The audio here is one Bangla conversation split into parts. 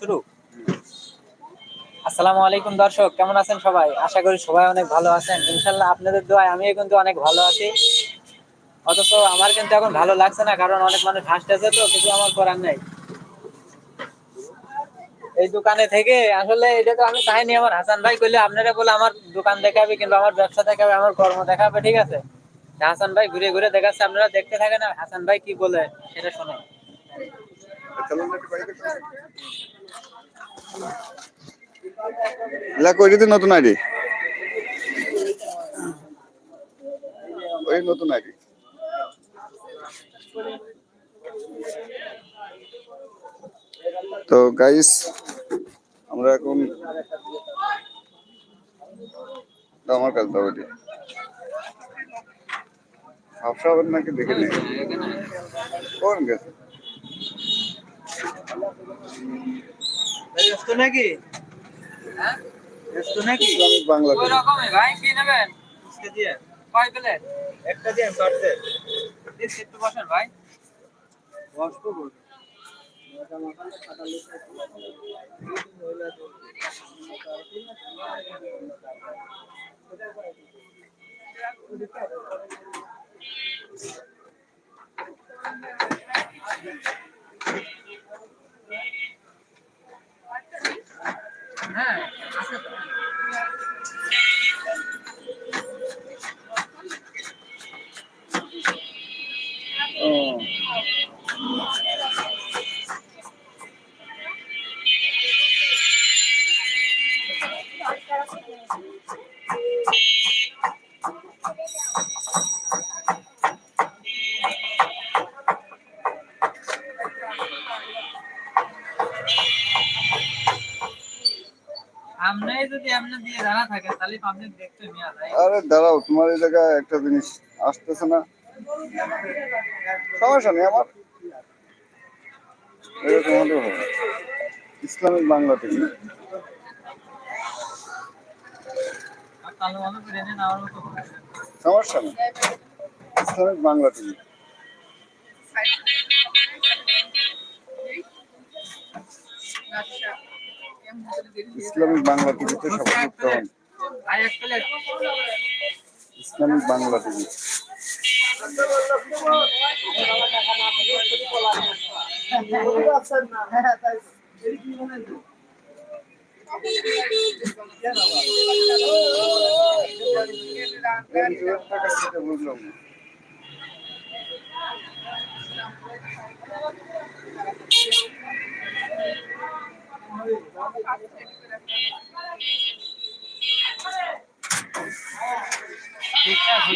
শুরু? আসসালামু আলাইকুম দর্শক, কেমন আছেন সবাই? আশা করি সবাই অনেক ভালো আছেন। ইনশাল্লাহ আপনাদের দোয়ায় আমিও কিন্তু অনেক ভালো আছি। অথচ আমার কিন্তু এখন ভালো লাগছে না, কারণ অনেক মানুষ হাসতেছে তো, কিছু আমার করার নাই। এই দোকানে থেকে, আসলে এটা তো আমি চাইনি আমার হাসান ভাই কইলে আপনারা বলে আমার দোকান দেখাবে কিংবা আমার ব্যবসা দেখাবে, আমার কর্ম দেখাবে, ঠিক আছে? হাসান ভাই ঘুরে ঘুরে দেখাচ্ছে, আপনারা দেখতে থাকেন হাসান ভাই কি বলে, সেটা শোনেন। ওই যদি নতুন আইডি। ওই নতুন আইডি। তো গাইস আমরা এখন আমার কাছে দাও এটি হাফসা হবে নাকি দেখে নেই? কোন গেছে ব্যস্ত নাকি? হ্যাঁ? ব্যস্ত নাকি? ইসলামিক বাংলা ওই রকমই ভাই কি নেবেন? আজকে দিয়ে? কয় প্লেট? একটা দিয়ে পারছে দিস একটু বসেন ভাই। বসবো বলব যদি আপনি দিয়ে জানা থাকে তাহলে পাবলিক দেখতে নিয়ে যায় আরে দাঁড়াও তোমার এই জায়গায় একটা জিনিস আসতেছে না। সমস্যা নেই আমার। এরকম হলেও হবে। ইসলামিক বাংলা থেকে। সমস্যা নেই। Islamic Bangla TV Islamic Bangla টিভিতে এক ইসলামিক বাংলা টিভি বুঝলাম না।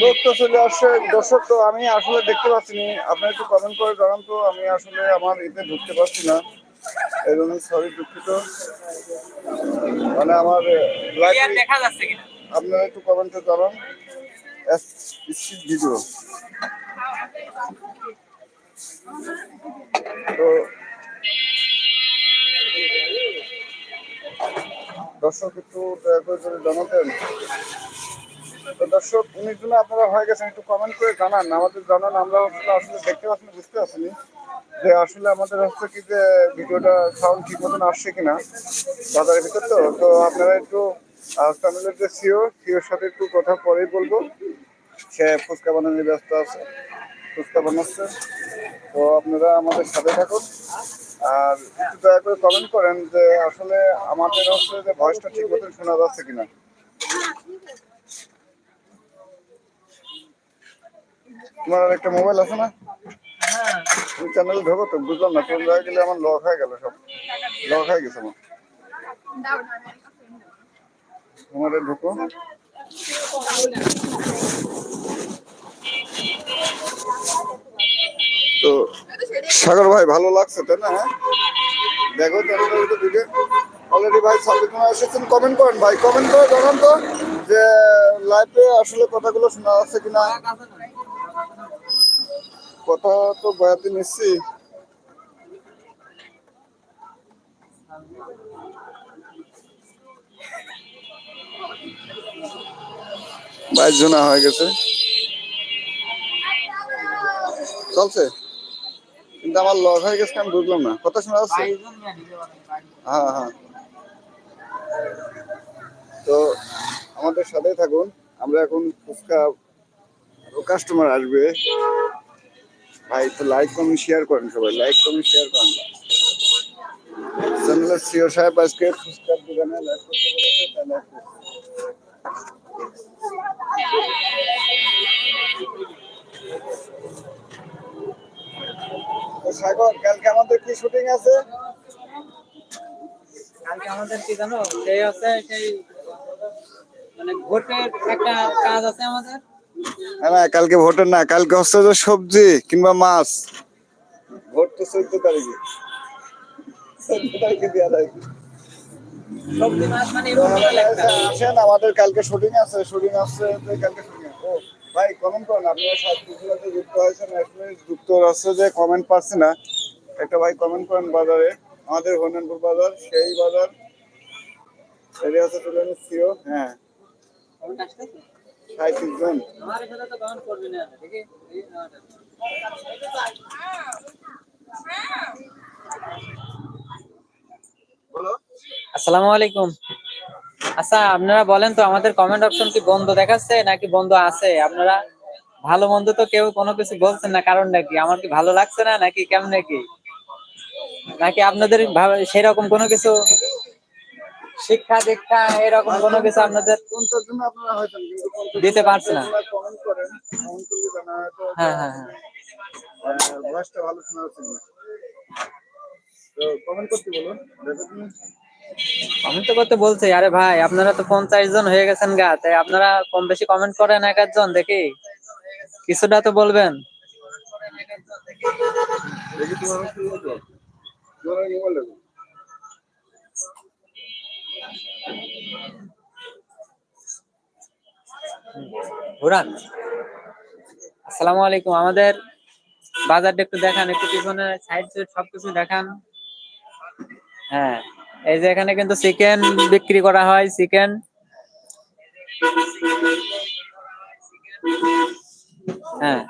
লোক তো চলে আসছে। দর্শক তো আমি আসলে দেখতে পাচ্ছি না আপনি একটু কমেন্ট করে জানান তো আমি আসলে আমার এতে ঢুকতে পারছি না। এই জন্য সরি দুঃখিত। মানে আমার আপনারা একটু কমেন্টে জানান। ভিডিও তো দর্শক, একটু দয়া জানাতেন। তো দর্শক উনিশ জন্য আপনারা হয়ে গেছেন, একটু কমেন্ট করে জানান। আমাদের জানান, আমরা আসলে দেখতে পাচ্ছি বুঝতে পারছি যে আসলে আমাদের হচ্ছে কি যে ভিডিওটা সাউন্ড ঠিক মতন আসছে কিনা বাজারের ভিতর তো। তো আপনারা একটু তামিলের যে সিও সিওর সাথে একটু কথা পরেই বলব। সে ফুচকা বানানোর ব্যস্ত আছে, ফুচকা বানাচ্ছে। তো আপনারা আমাদের সাথে থাকুন। আর একটু দয়া করে কমেন্ট করেন যে আসলে আমাদের হচ্ছে যে ভয়েসটা ঠিক মতন শোনা যাচ্ছে কিনা। তোমার আর একটা মোবাইল আছে না? ওই চ্যানেলে ঢোকো তো, বুঝলাম না কোন জায়গায় গেলে আমার লক হয়ে গেল সব। লক হয়ে গেছে আমার। তোমার ঢোকো। তো সাগর ভাই ভালো লাগছে, তাই না? হ্যাঁ? দেখো অলরেডি ভাই জন এসেছেন? কমেন্ট করেন ভাই কমেন্ট করে জানান তো যে লাইভে আসলে কথাগুলো শোনা যাচ্ছে কিনা। কথা তো বয়াতে নিচ্ছি। বাইশ জনা হয়ে গেছে। চলছে? কিন্তু আমার লস হয়ে গেছে আমি বুঝলাম না। কথা শোনা যাচ্ছে? হ্যাঁ হ্যাঁ। তো আমাদের সাথেই থাকুন। আমরা এখন ফুচকা কাস্টমার আসবে। ভাই তো লাইক কমেন্ট শেয়ার করেন সবাই। লাইক কমেন্ট শেয়ার করেন। চ্যানেলের সিও সাহেব আজকে ফুচকার দোকানে লাইভ করতে বলেছে তাই করছে। তো সাগর কালকে আমাদের কি শুটিং আছে? কালকে আমাদের কি জানো? সেই হচ্ছে সেই মানে ভোটের একটা কাজ আছে আমাদের। না কালকে ভোটের না কালকে হচ্ছে যে সবজি কিংবা মাছ। ভোট তো চোদ্দ তারিখে। চোদ্দ তারিখে দেওয়া যায়। সবজি মাছ মানে। আসেন আমাদের কালকে শুটিং আছে শুটিং আছে কালকে ভাই কমেন্ট করুন, আপনারা সাতপুরতে যুক্ত হয়েছেন আসলে যুক্ত যে কমেন্ট পাচ্ছি না। একটা ভাই কমেন্ট করেন বাজারে। আমাদের হরিনানপুর বাজার, সেই বাজার। এরিয়া হচ্ছে হ্যাঁ। আসসালামু আলাইকুম। আচ্ছা আপনারা বলেন তো আমাদের কমেন্ট অপশন কি বন্ধ দেখাচ্ছে নাকি বন্ধ আছে? আপনারা ভালো মন্দ তো কেউ কোনো কিছু বলছেন না কারণ নাকি আমার কি ভালো লাগছে না নাকি কেমন নাকি নাকি আপনাদের সেরকম কোনো কিছু শিক্ষা দীক্ষা এরকম কোনো কিছু আপনাদের দিতে পারছে না। হ্যাঁ হ্যাঁ হ্যাঁ। কমেন্ট করতে আমি তো করতে বলছি, আরে ভাই, আপনারা তো পঞ্চাশ জন হয়ে গেছেন গা তাই আপনারা কম বেশি কমেন্ট করেন এক একজন দেখি। কিছুটা তো বলবেন। ঘুরান আসসালামু আলাইকুম। আমাদের বাজারটা একটু দেখান, একটু পিছনে সাইড সবকিছু দেখান। হ্যাঁ। এই যে এখানে কিন্তু চিকেন বিক্রি করা হয়, চিকেন। হ্যাঁ।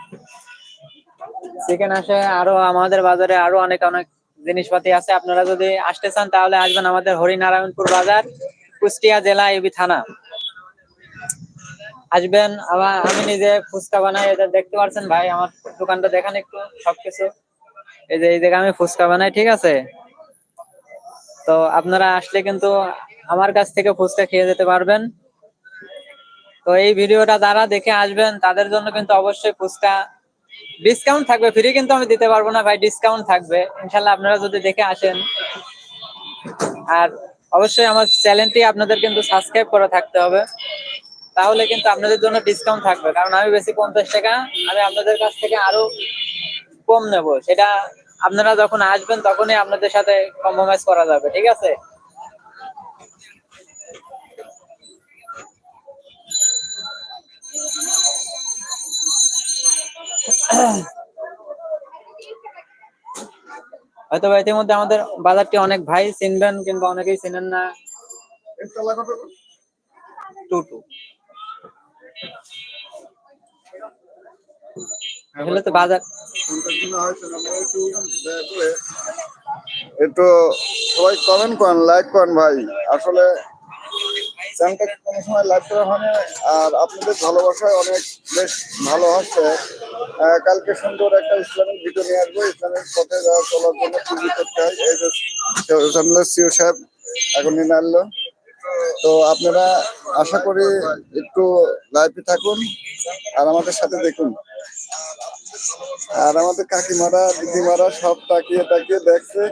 চিকেন আসে আরও আমাদের বাজারে আরও অনেক অনেক জিনিসপাতি আছে। আপনারা যদি আসতে চান তাহলে আসবেন আমাদের হরিনারায়ণপুর বাজার, কুষ্টিয়া জেলা, এবি থানা। আসবেন আবার আমি নিজে ফুচকা বানাই, এটা দেখতে পারছেন ভাই, আমার দোকানটা দেখান একটু, সবকিছু। এই যে, এই জায়গায় আমি ফুচকা বানাই, ঠিক আছে? তো আপনারা আসলে কিন্তু আমার কাছ থেকে ফুচকা খেয়ে যেতে পারবেন। তো এই ভিডিওটা যারা দেখে আসবেন, তাদের জন্য কিন্তু অবশ্যই ফুচকা ডিসকাউন্ট থাকবে। ফ্রি কিন্তু আমি দিতে পারব না ভাই ডিসকাউন্ট থাকবে। ইনশাল্লাহ আপনারা যদি দেখে আসেন, আর অবশ্যই আমার চ্যানেলটি আপনাদের কিন্তু সাবস্ক্রাইব করে থাকতে হবে। তাহলে কিন্তু আপনাদের জন্য ডিসকাউন্ট থাকবে। কারণ আমি বেশি পঞ্চাশ টাকা, আমি আপনাদের কাছ থেকে আরও কম নেব। সেটা আপনারা যখন আসবেন তখনই আপনাদের সাথে কম্প্রোমাইজ করা যাবে ঠিক আছে হয়তো বা ইতিমধ্যে আমাদের বাজারটি অনেক ভাই চিনবেন কিংবা অনেকেই চিনেন না? টু টু আসলে তো বাজার একটু সবাই কমেন্ট করেন লাইক করেন ভাই। আসলে চ্যানেলটা কোনো সময় লাইক করা হয় আর আপনাদের ভালোবাসায় অনেক বেশ ভালো হচ্ছে কালকে সুন্দর একটা ইসলামিক ভিডিও নিয়ে আসব। ইসলামিক পথে যাওয়া চলার জন্য কি করতে হয়। এই যে চ্যানেলের সিও সাহেব এখন নিয়ে আনলো তো আপনারা আশা করি একটু লাইভে থাকুন আর আমাদের সাথে দেখুন। আর আমাদের কাকিমারা, দিদিমারা সব তাকিয়ে তাকিয়ে দেখছে।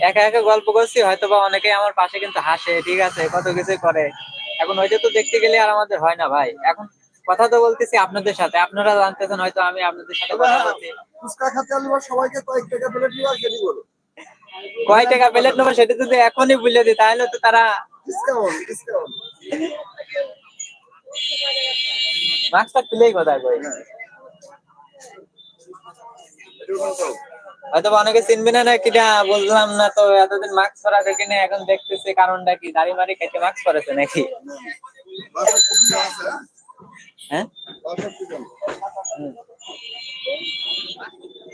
একা একা গল্প করছি হয়তো বা অনেকেই আমার পাশে কিন্তু হাসে, ঠিক আছে, কত কিছু করে। এখন ওইটা তো দেখতে গেলে আর আমাদের হয় না ভাই। এখন কথা তো বলতেছি আপনাদের সাথে। আপনারা জানতেছেন হয়তো আমি আপনাদের সাথে কথা বলছি। ফুচকা খাতে আলিবার সবাইকে কয়েক টাকা প্লেট নিয়ে কেটে বলো? কয় টাকা প্লেট নেব সেটা যদি এখনই বলে দিই তাহলে তো তারা ডিসকাউন্ট ডিসকাউন্ট। মাস্কটা খুলেই কথা কই হয়তো অনেকে চিনবে না না কিটা বুঝলাম না তো এতদিন মাস্ক পরা দেখে না এখন দেখতেছি কারণটা কি? দাড়ি মারি কেটে মাস্ক পরেছে নাকি? হ্যাঁ?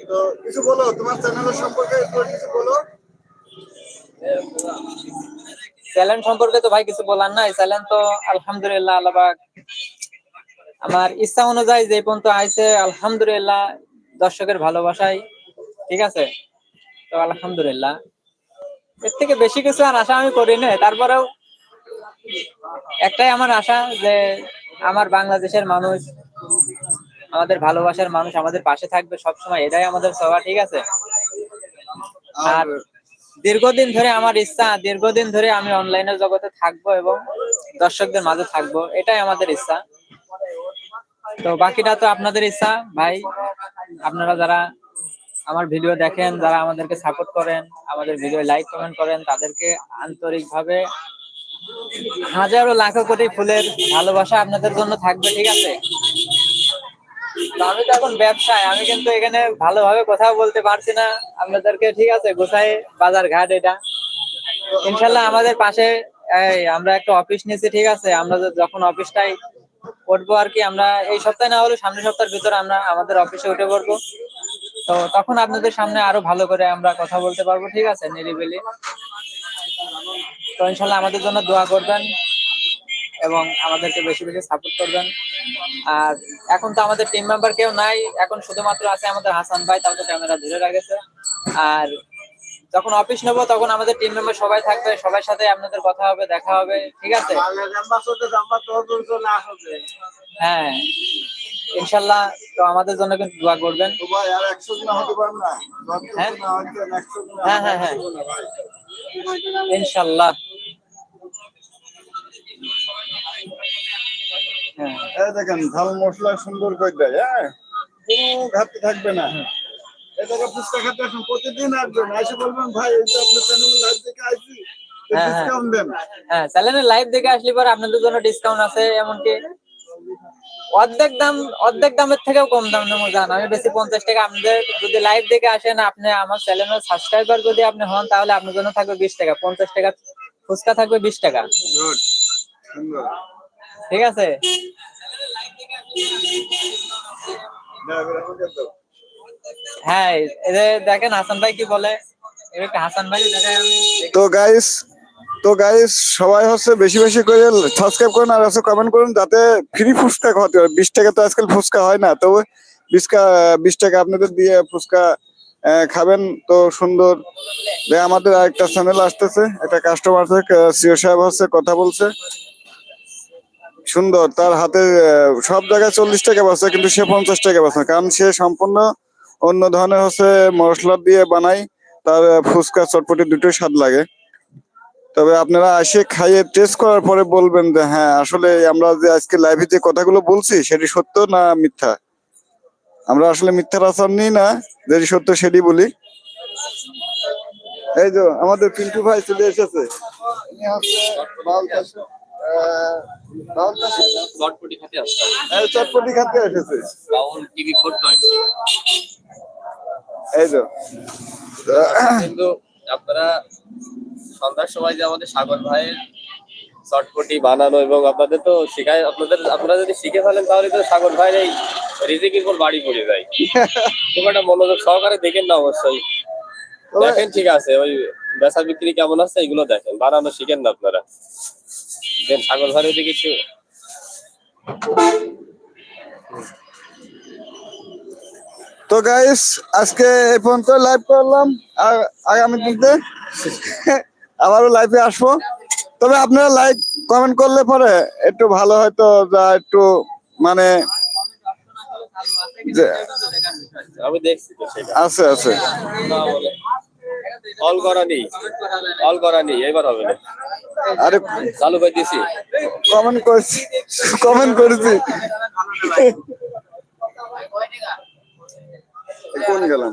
তো কিছু বলো তোমার চ্যানেলের সম্পর্কে কিছু বলো। চ্যালেঞ্জ সম্পর্কে তো ভাই কিছু বলার নাই। তো আলহামদুলিল্লাহ আল্লাহবাক। আমার ইচ্ছা অনুযায়ী যে পর্যন্ত আইছে আলহামদুলিল্লাহ দর্শকের ভালোবাসাই। ঠিক আছে? তো আলহামদুলিল্লাহ। এর থেকে বেশি কিছু আর আশা আমি করি না তারপরেও একটাই আমার আশা যে আমার বাংলাদেশের মানুষ, আমাদের ভালোবাসার মানুষ আমাদের পাশে থাকবে সবসময়। এটাই আমাদের সবার ঠিক আছে? আর দীর্ঘদিন ধরে আমার ইচ্ছা, দীর্ঘদিন ধরে আমি অনলাইনের জগতে থাকব এবং দর্শকদের মাঝে থাকব। এটাই আমাদের ইচ্ছা। তো বাকিটা তো আপনাদের ইচ্ছা, ভাই। আপনারা যারা আমার ভিডিও দেখেন, যারা আমাদেরকে সাপোর্ট করেন, আমাদের ভিডিও লাইক কমেন্ট করেন, তাদেরকে আন্তরিকভাবে হাজারো লাখো কোটি ফুলের ভালোবাসা আপনাদের জন্য থাকবে, ঠিক আছে? আমি তো এখন ব্যবসায়, আমি কিন্তু এখানে ভালোভাবে কথা বলতে পারছি না। আপনাদেরকে ঠিক আছে, গোসাই বাজার ঘাট এটা। ইনশাল্লাহ আমাদের পাশে আমরা একটা অফিস নিয়েছি, ঠিক আছে? আমরা যখন অফিসটাই উঠবো আর কি, আমরা এই সপ্তাহে না হলে সামনের সপ্তাহের ভিতরে আমরা আমাদের অফিসে উঠে পড়ব। তো তখন আপনাদের সামনে আরও ভালো করে আমরা কথা বলতে পারব, ঠিক আছে? নিরিবিলি। তো ইনশাল্লাহ আমাদের জন্য দোয়া করবেন এবং আমাদেরকে বেশি বেশি সাপোর্ট করবেন। আর এখন তো আমাদের টিম মেম্বার কেউ নাই এখন শুধুমাত্র আছে আমাদের হাসান ভাই তাও তো ক্যামেরা ধরে রাখেছে আর যখন অফিস নেব তখন আমাদের টিম মেম্বার সবাই থাকবে সবার সাথে আপনাদের কথা হবে দেখা হবে ঠিক আছে? হ্যাঁ ইনশাল্লাহ তো আমাদের জন্য কিন্তু দোয়া করবেন। হ্যাঁ? জন হ্যাঁ, হ্যাঁ, হ্যাঁ। ইনশাল্লাহ হ্যাঁ। এই দেখেন ঝাল মশলা সুন্দর করে দেয় হ্যাঁ? কোনো ঘাটতি থাকবে না। এই দেখো ফুচকা খেতে আসুন প্রতিদিন আসবেন এসে বলবেন ভাই এই যে আপনার চ্যানেল লাইভ দেখে আইছি হ্যাঁ, হ্যাঁ। ডিসকাউন্ট দেন। হ্যাঁ চ্যানেলের লাইভ দেখে আসলে পরে আপনাদের জন্য ডিসকাউন্ট আছে এমনকি অর্ধেক দাম অর্ধেক দামের থেকেও কম দাম নেব জান। আমি বেশি পঞ্চাশ টাকা আপনাদের যদি লাইভ দেখে আসেন আপনি আমার চ্যানেলের সাবস্ক্রাইবার যদি আপনি হন তাহলে আপনার জন্য থাকবে বিশ টাকা। পঞ্চাশ টাকা ফুচকা থাকবে বিশ টাকা। ঠিক আছে। হ্যাঁ দেখেন হাসান ভাই কি বলে? এবার হাসান ভাই তো গাইস তো গাইস সবাই হচ্ছে বেশি বেশি করে সাবস্ক্রাইব করুন আর হচ্ছে কমেন্ট করুন যাতে ফ্রি ফুচকা খাওয়াতে হয় বিশ টাকা তো আজকাল ফুচকা হয় না তো বিশ বিশ টাকা আপনাদের দিয়ে ফুচকা খাবেন। তো সুন্দর। আমাদের আরেকটা চ্যানেল আসতেছে, একটা কাস্টমার সিও সাহেব হচ্ছে কথা বলছে। সুন্দর, তার হাতে সব জায়গায় চল্লিশ টাকা বাঁচছে কিন্তু সে পঞ্চাশ টাকা বাঁচছে কারণ সে সম্পূর্ণ অন্য ধরনের হচ্ছে মশলা দিয়ে বানায়, তার ফুচকা, চটপটি দুটোই স্বাদ লাগে। তবে আপনারা এসে খাইয়ে টেস্ট করার পরে বলবেন যে হ্যাঁ আসলে আমরা যে আজকে লাইভে যে কথাগুলো বলছি সেটি সত্য না মিথ্যা? আমরা আসলে মিথ্যার আচার নিই না যেটি সত্য সেটি বলি। এই যে আমাদের পিন্টু ভাই চলে এসেছে। ইনি হচ্ছে বাউল চাষি, আহ, বাউল চাষি, চটপটি খেতে আসতাম এই চটপটি খাতে এসেছে। বাউল টিভি ফোর এই যে। আপনারা সন্ধ্যার সময় যে আমাদের সাগর ভাইয়ের চটপটি বানানো এবং আপনাদের তো শেখায় আপনাদের আপনারা যদি শিখে ফেলেন তাহলে তো সাগর ভাইয়ের এই রিজিকের উপর বাড়ি পড়ে যায়। খুব একটা মনোযোগ সহকারে দেখেন না অবশ্যই। দেখেন ঠিক আছে ওই বেচা বিক্রি কেমন আছে এগুলো দেখেন বানানো শিখেন না আপনারা। সাগর ভাইয়ের দিকে একটু তো গাইস আজকে এই পর্যন্ত লাইভ করলাম। আর আগামী দিনে আবারও লাইভে আসব। তবে আপনারা লাইক কমেন্ট করলে পরে একটু ভালো হয়তো যা একটু মানে আছে আছে। অল করা নেই। অল করা নেই এবার হবে না। আরে চালু করে দিছি। কমেন্ট করেছি কমেন্ট করেছি। কোন গেলাম